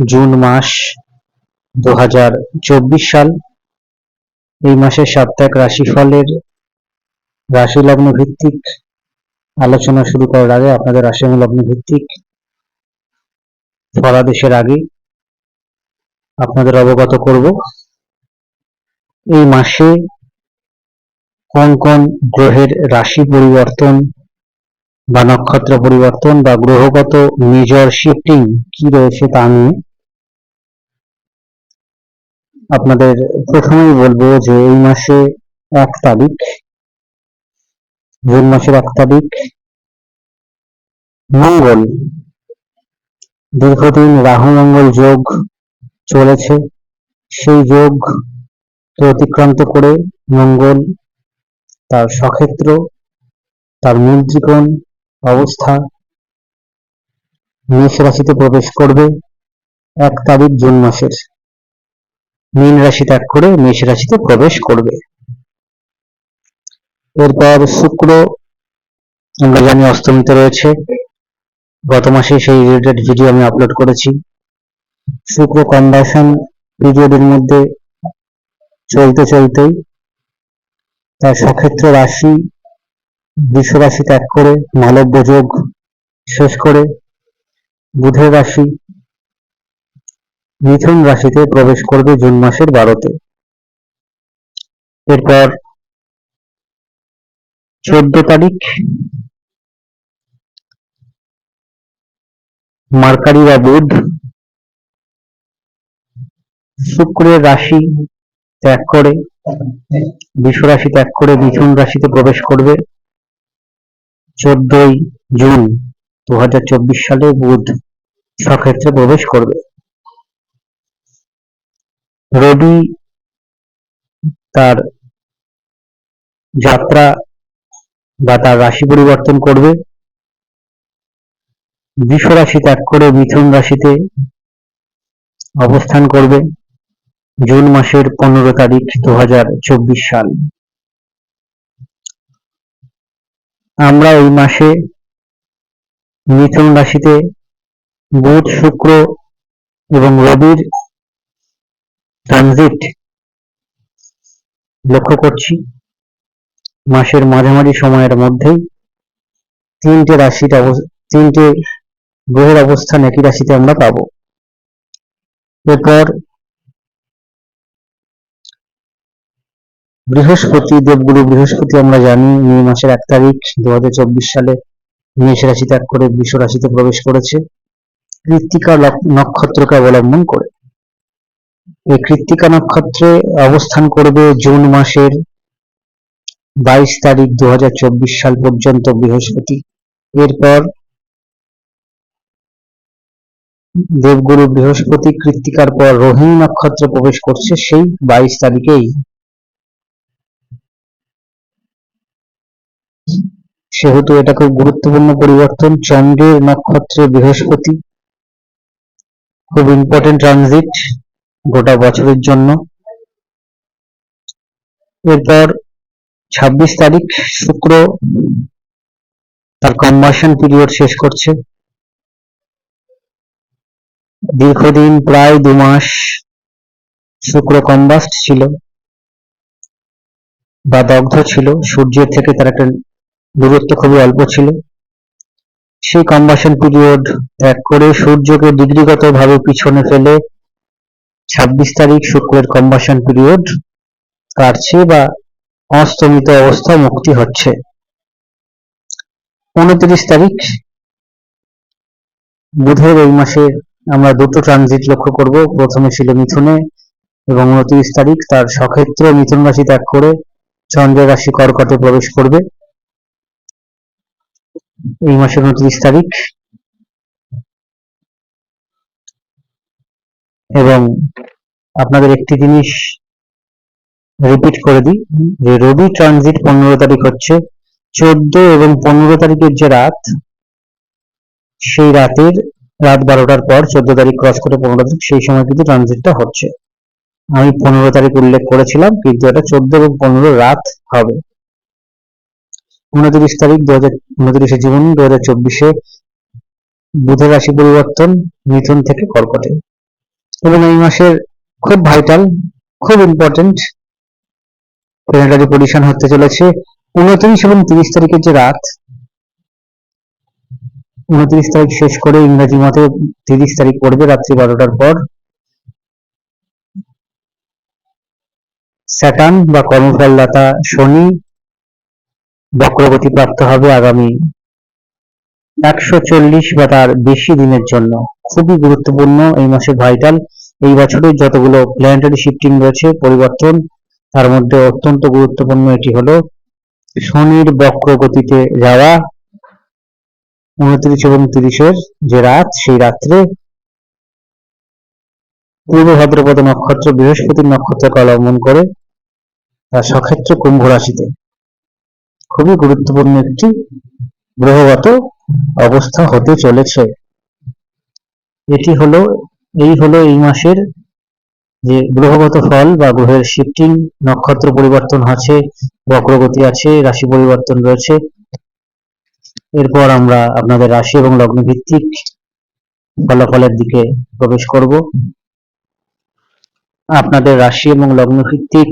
June মাস দু হাজার চব্বিশ সাল। এই মাসের সাপ্তাহিক রাশিফলের রাশি লগ্ন ভিত্তিক আলোচনা শুরু করার আগে আপনাদের রাশি লগ্ন ভিত্তিক ফলাদেশের আগে আপনাদের অবগত করব। এই মাসে কোন কোন গ্রহের রাশি পরিবর্তন বা নক্ষত্র পরিবর্তন বা গ্রহগত মেজর শিফটিং কি রয়েছে তা নিয়ে আপনাদের প্রথমেই বলব যে এই মাসে এক তারিখ, জুন মাসের এক তারিখ, মঙ্গল। দীর্ঘদিন রাহু মঙ্গল যোগ চলেছে। সেই যোগ অতিক্রান্ত করে মঙ্গল তার সক্ষেত্র, তার মূল অবস্থা মেষ রাশিতে প্রবেশ করবে এক তারিখ জুন মাসের। মীন রাশি ত্যাগ করে মেষ রাশিতে প্রবেশ করবে। এরপর শুক্র, আমরা জানি অস্তমিতে রয়েছে। গত মাসে সেই রিলেটেড ভিডিও আমি আপলোড করেছি। শুক্র কনভার্সন পিরিয়ডের মধ্যে চলতে চলতেই তার সক্ষেত্র রাশি বৃষ রাশি ত্যাগ করে, মালব্য যোগ শেষ করে, বুধের রাশি মিথুন রাশিতে প্রবেশ করবে জুন মাসের বারোতে। এরপর চোদ্দ তারিখ মার্কারি বা বুধ, শুক্রের রাশি ত্যাগ করে বৃষ রাশি ত্যাগ করে মিথুন রাশিতে প্রবেশ করবে চোদ্দই জুন দু হাজার চব্বিশ সালে বুধ সক্ষেত্রে প্রবেশ করবে। রবি তার যাত্রা বা তার রাশি পরিবর্তন করবে। বৃষ রাশি ত্যাগ করে মিথুন রাশিতে অবস্থান করবে জুন মাসের পনেরো তারিখ দু হাজার চব্বিশ সাল। আমরা এই মাসে মিথুন রাশিতে বুধ, শুক্র এবং রবির ট্রানজিট লক্ষ্য করছি। মাসের মাঝামাঝি সময়ের মধ্যেই তিনটে রাশির তিনটে গ্রহের অবস্থান একই রাশিতে আমরা পাবো। এরপর বৃহস্পতি, দেবগুরু বৃহস্পতি আমরা জানি, মে মাসের এক তারিখ দু হাজার চব্বিশ সালে মেষ রাশি ত্যাগ করে বৃষ রাশিতে প্রবেশ করেছে। কৃত্তিকা নক্ষত্রকে অবলম্বন করে। এই কৃত্তিকা নক্ষত্রে অবস্থান করবে জুন মাসের বাইশ তারিখ দু হাজার চব্বিশ সাল পর্যন্ত বৃহস্পতি। এরপর দেবগুরু বৃহস্পতি কৃত্তিকার পর রোহিণী নক্ষত্রে প্রবেশ করছে সেই বাইশ তারিখেই। সেহেতু এটা খুব গুরুত্বপূর্ণ পরিবর্তন, চন্দ্রের নক্ষত্রে বৃহস্পতি, খুব ইম্পর্টেন্ট ট্রানজিট গোটা বছরের জন্য। এরপর ছাব্বিশ তারিখ, শুক্র, তার কম্বাসন পিরিয়ড শেষ করছে। দীর্ঘদিন, প্রায় দু মাস শুক্র কম্বাস্ট ছিল বা দগ্ধ ছিল। সূর্যের থেকে তার একটা দূরত্ব খুবই অল্প ছিল। সেই কম্বাসন পিরিয়ড ত্যাগ করে সূর্যকে ডিগ্রিগত ভাবে পিছনে ফেলে ছাব্বিশ তারিখ শুক্রের কম্বাসন পিরিয়ড কাটছে বা অস্তমিত অবস্থা মুক্তি হচ্ছে। উনত্রিশ তারিখ, বুধের এই মাসে আমরা দুটো ট্রানজিট লক্ষ্য করব। প্রথমে ছিল মিথুনে এবং উনত্রিশ তারিখ তার সক্ষেত্র মিথুন রাশি ত্যাগ করে চন্দ্রের রাশি কর্কটে প্রবেশ করবে। এই মাসের উনত্রিশ তারিখ এবং আপনাদের একটি জিনিস রিপিট করে দিই, যে রবি ট্রানজিট পনেরো তারিখ হচ্ছে। চোদ্দ এবং পনেরো তারিখের যে রাত, সেই রাতের রাত বারোটার পর চোদ্দ তারিখ ক্রস করে পনেরো তারিখ, সেই সময় কিন্তু ট্রানজিটটা হচ্ছে। আমি পনেরো তারিখ উল্লেখ করেছিলাম, কিন্তু এটা চোদ্দ এবং পনেরো রাত হবে। উনত্রিশ তারিখ দু হাজার, উনত্রিশে জুন দু হাজার চব্বিশে বুধের রাশি পরিবর্তন, মিথুন থেকে কর্কটে। এবং এই মাসের খুব ভাইটাল খুব ইম্পর্টেন্ট প্ল্যানেটারি পজিশন হতে চলেছে। উনত্রিশ এবং তিরিশ তারিখের যে রাত, উনত্রিশ তারিখ শেষ করে ইংরাজি মতে তিরিশ তারিখ পড়বে রাত্রি বারোটার পর। স্যাটার্ন বা কর্মফলদাতা শনি বক্রগতি প্রাপ্ত হবে আগামী একশো চল্লিশ বা তার বেশি দিনের জন্য। খুবই গুরুত্বপূর্ণ এই মাসে ভাইটাল। এই বছরের যতগুলো প্ল্যানেটারি শিফটিং রয়েছে, পরিবর্তন, তার মধ্যে অত্যন্ত গুরুত্বপূর্ণ এটি হলো শনির বক্র গতিতে যাওয়া, উনত্রিশ এবং তিরিশের যে রাত, সেই রাত্রে পূর্ব ভাদ্রপদ নক্ষত্র বৃহস্পতির নক্ষত্রকে অবলম্বন করে তার সক্ষেত্র কুম্ভ রাশিতে। খুবই গুরুত্বপূর্ণ একটি গ্রহগত অবস্থা হতে চলেছে। এটি হলো, এই হলো এই মাসের যে গ্রহগত ফল বা গ্রহের শিফটিং, নক্ষত্র পরিবর্তন আছে বক্রগতি আছে, রাশি পরিবর্তন রয়েছে। এরপর আমরা আপনাদের রাশি এবং লগ্ন ভিত্তিক ফলাফলের দিকে প্রবেশ করব। আপনাদের রাশি এবং লগ্ন ভিত্তিক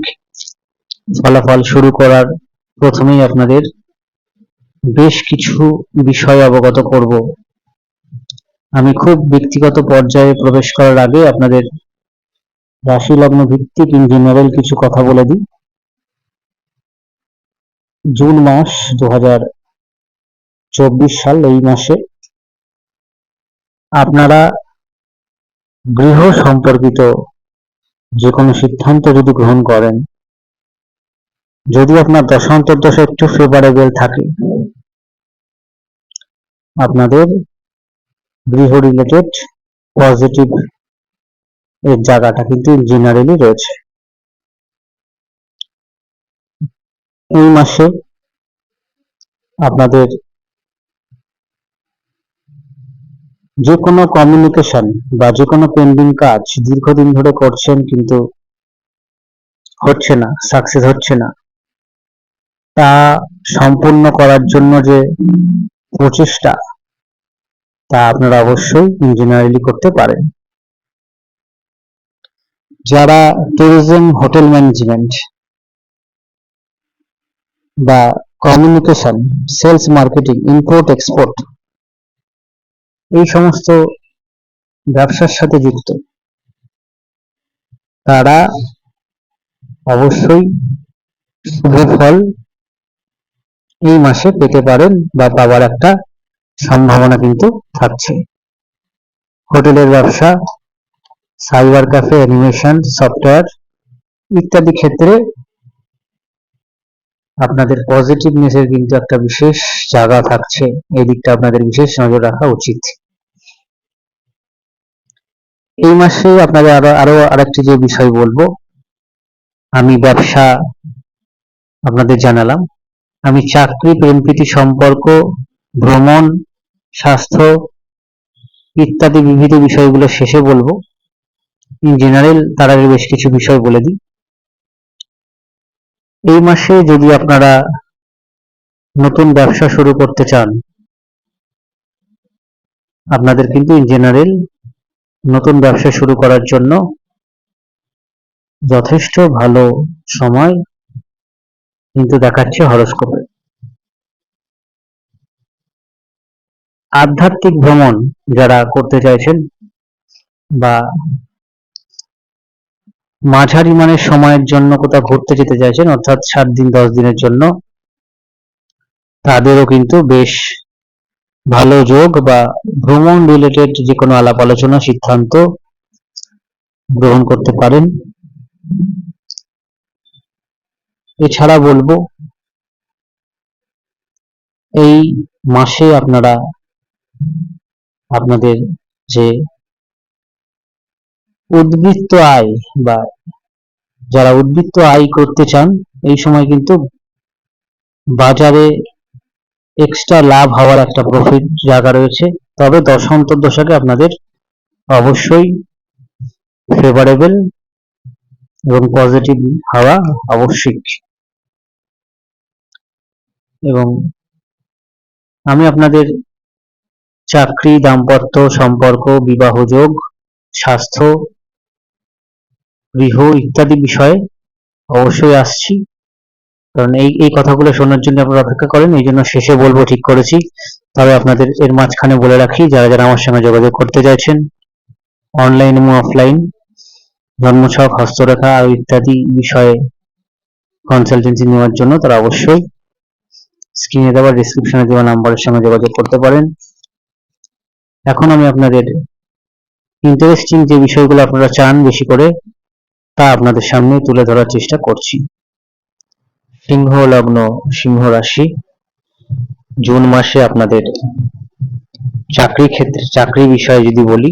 ফলাফল শুরু করার প্রথমেই আপনাদের বেশ কিছু বিষয় অবগত করব। আমি খুব ব্যক্তিগত পর্যায়ে প্রবেশ করার আগে আপনাদের রাশি লগ্ন ভিত্তিক ইন জেনারেল কিছু কথা বলে দিই। জুন মাস দু চব্বিশ সাল, এই মাসে আপনারা গৃহ সম্পর্কিত যে কোনো সিদ্ধান্ত যদি গ্রহণ করেন যদি আপনার দশান্তর্দশ একটু ফেভারেবল থাকে, আপনাদের গৃহ রিলেটেড পজিটিভ এর জায়গাটা কিন্তু জেনারেলি রয়েছে। এই মাসে আপনাদের যে কোনো কমিউনিকেশন বা যে কোনো পেন্ডিং কাজ দীর্ঘদিন ধরে করছেন কিন্তু হচ্ছে না সাকসেস হচ্ছে না। তা সম্পূর্ণ করার জন্য যে প্রচেষ্টা, তা আপনারা অবশ্যই ইঞ্জিনিয়ারিং করতে পারেন। যারা ট্যুরিজম হোটেল ম্যানেজমেন্ট বা communication sales marketing import export এই সমস্ত ব্যবসার সাথে যুক্ত, তারা অবশ্যই শুভ ফল এই মাসে পেতে পারেন বা পাওয়ার একটা সম্ভাবনা কিন্তু থাকছে। হোটেলের ব্যবসা, সাইবার ক্যাফে, অ্যানিমেশন, সফটওয়্যার ইত্যাদি ক্ষেত্রে আপনাদের পজিটিভনেসের কিন্তু একটা বিশেষ জায়গা থাকছে। এই দিকটা আপনাদের বিশেষ নজর রাখা উচিত। এই মাসে আপনাদের আরও আরও আরেকটি যে বিষয় বলব, আমি ব্যবসা আপনাদের জানালাম। আমি চাকরি, প্রেমপ্রীতি, সম্পর্ক, ভ্রমণ, স্বাস্থ্য ইত্যাদি বিবিধ বিষয়গুলো শেষে বলব। ইন জেনারেল তার আগে বেশ কিছু বিষয় বলে দিই। এই মাসে যদি আপনারা নতুন ব্যবসা শুরু করতে চান, আপনাদের কিন্তু ইন জেনারেল নতুন ব্যবসা শুরু করার জন্য যথেষ্ট ভালো সময় কিন্তু দেখাচ্ছে হরস্কোপে। আধ্যাত্মিক ভ্রমণ যারা করতে চাইছেন বা মাঝারি মানের সময়ের জন্য কোথাও ঘুরতে যেতে চাইছেন, অর্থাৎ সাত দিন, দশ দিনের জন্য, তাদেরও কিন্তু বেশ ভালো যোগ বা ভ্রমণ রিলেটেড যে কোনো আলাপ আলোচনা সিদ্ধান্ত গ্রহণ করতে পারেন। এছাড়া বলব, এই মাসে আপনারা আপনাদের যে উদ্বৃত্ত আয় বা যারা উদ্বৃত্ত আয় করতে চান, এই সময় কিন্তু বাজারে এক্সট্রা লাভ হওয়ার একটা প্রফিট জায়গা রয়েছে। তবে দশান্তর দশাকে আপনাদের অবশ্যই ফেভারেবল এবং পজিটিভ হওয়া আবশ্যিক। এবং আমি আপনাদের চাকরি, দাম্পত্য সম্পর্ক, বিবাহ যোগ, স্বাস্থ্য, গৃহ ইত্যাদি বিষয়ে অবশ্যই আসছি। কারণ এই এই কথাগুলো শোনার জন্য আপনারা অপেক্ষা করেন, এই জন্য শেষে বলব ঠিক করেছি। তবে আপনাদের এর মাঝখানে বলে রাখি, যারা যারা আমার সঙ্গে যোগাযোগ করতে চাইছেন, অনলাইন এবং অফলাইন জন্মছক হস্তরেখা, আর ইত্যাদি বিষয়ে কনসালটেন্সি নেওয়ার জন্য তারা অবশ্যই স্ক্রিনে দেওয়া ডিসক্রিপশনে দেওয়া নাম্বারের সঙ্গে যোগাযোগ করতে পারেন। এখন আমি আপনাদের ইন্টারেস্টিং যে বিষয়গুলো আপনারা চান বেশি করে, তা আপনাদের সামনে তুলে ধরার চেষ্টা করছি। সিংহ লগ্ন, সিংহ রাশি, জুন মাসে আপনাদের চাকরি ক্ষেত্রে, চাকরি বিষয়ে যদি বলি,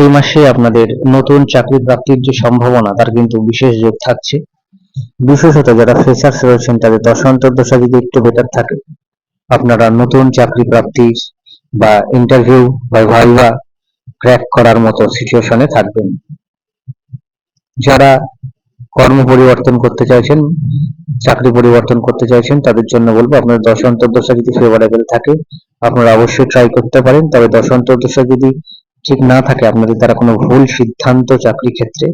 এই মাসে আপনাদের নতুন চাকরি প্রাপ্তির যে সম্ভাবনা, তার কিন্তু বিশেষ যোগ থাকছে। বিশেষত যারা ফ্রেশার্স রয়েছেন, তাদের দশান্তর দশা যদি একটু বেটার থাকে, আপনারা নতুন চাকরি প্রাপ্তির বা ইন্টারভিউ বা ভাইভা ক্র্যাক করার মতো সিচুয়েশনে থাকবেন। যারা কর্ম পরিবর্তন করতে চাইছেন, চাকরি পরিবর্তন করতে চাইছেন, তাদের জন্য বলব আপনার দশ অন্তর্দশা যদি ফেভারেবল থাকে, আপনারা অবশ্যই ট্রাই করতে পারেন। তবে দশ অন্তর্দশা যদি ঠিক না থাকে, আপনাদের দ্বারা কোনো ভুল সিদ্ধান্ত চাকরি ক্ষেত্রে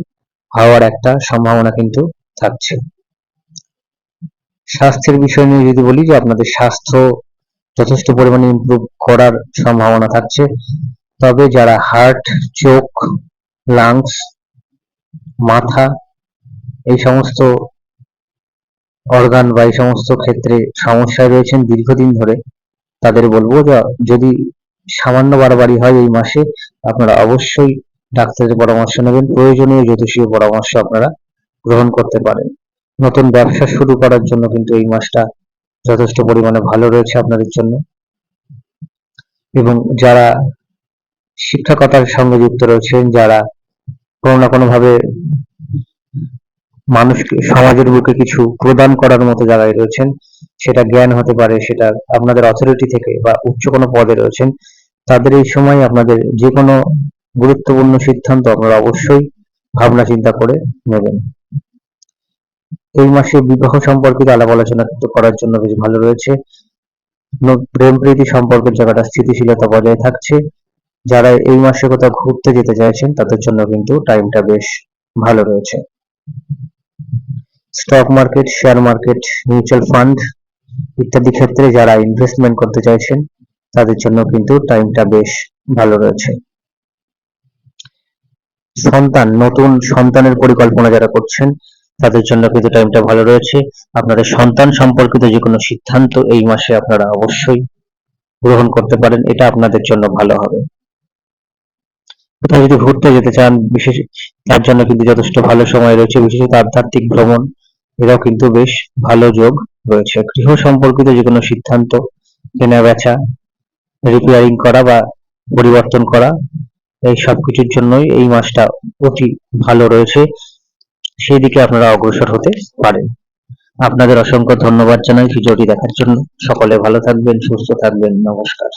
হওয়ার একটা সম্ভাবনা কিন্তু থাকছে। স্বাস্থ্যের বিষয় নিয়ে যদি বলি যে আপনাদের স্বাস্থ্য যথেষ্ট পরিমাণে ইমপ্রুভ করার সম্ভাবনা থাকছে, তবে যারা হার্ট চোখ লাংস মাথা, এই সমস্ত অর্গান বা এই সমস্ত ক্ষেত্রে সমস্যায় রয়েছেন দীর্ঘদিন ধরে, তাদের বলব যদি সামান্য বাড়াবাড়ি হয় এই মাসে, আপনারা অবশ্যই ডাক্তারের পরামর্শ নেবেন। প্রয়োজনীয় জ্যোতিষীয় পরামর্শ আপনারা গ্রহণ করতে পারেন। নতুন ব্যবসা শুরু করার জন্য কিন্তু এই মাসটা যথেষ্ট পরিমাণে ভালো রয়েছে আপনাদের জন্য। এবং যারা শিক্ষকতার সঙ্গে যুক্ত রয়েছেন, যারা কোনো না কোনো ভাবে মানুষকে, সমাজের বুকে কিছু প্রদান করার মতো জায়গায় রয়েছেন, সেটা জ্ঞান হতে পারে, সেটা আপনাদের অথরিটি থেকে বা উচ্চ কোনো পদে রয়েছেন, তাদের এই সময় আপনাদের যে কোনো গুরুত্বপূর্ণ সিদ্ধান্ত আপনারা অবশ্যই ভাবনা চিন্তা করে নেবেন। এই মাসে বিবাহ সম্পর্কিত আলাপ আলোচনা কিন্তু করার জন্য বেশ ভালো রয়েছে। প্রেম প্রীতি সম্পর্কের জায়গাটা স্থিতিশীলতা বজায় থাকছে। যারা এই মাসে কোথাও ঘুরতে যেতে চাইছেন, তাদের জন্য কিন্তু টাইমটা বেশ ভালো রয়েছে। Stock market share market mutual fund ইত্যাদি ক্ষেত্রে যারা ইনভেস্টমেন্ট করতে চাইছেন, তাদের জন্য কিন্তু টাইমটা বেশ ভালো রয়েছে। সন্তান, নতুন সন্তানের পরিকল্পনা যারা করছেন তাদের জন্য কিন্তু টাইমটা ভালো রয়েছে। আপনাদের সন্তান সম্পর্কিত যে কোনো সিদ্ধান্ত এই মাসে আপনারা অবশ্যই গ্রহণ করতে পারেন, এটা আপনাদের জন্য ভালো হবে। কোথাও যদি ঘুরতে যেতে চান, বিশেষ তার জন্য কিন্তু যথেষ্ট ভালো সময় রয়েছে বিশেষত আধ্যাত্মিক ভ্রমণ, এরাও কিন্তু বেশ ভালো যোগ রয়েছে। গৃহ সম্পর্কিত যে কোনো সিদ্ধান্ত কেনা বেচা রিপেয়ারিং করা বা পরিবর্তন করা, এই সব কিছুর জন্যই এই মাসটা অতি ভালো রয়েছে। সেই দিকে আপনারা অগ্রসর হতে পারেন। আপনাদের অসংখ্য ধন্যবাদ জানাই ভিডিওটি দেখার জন্য। সকলে ভালো থাকবেন, সুস্থ থাকবেন। নমস্কার।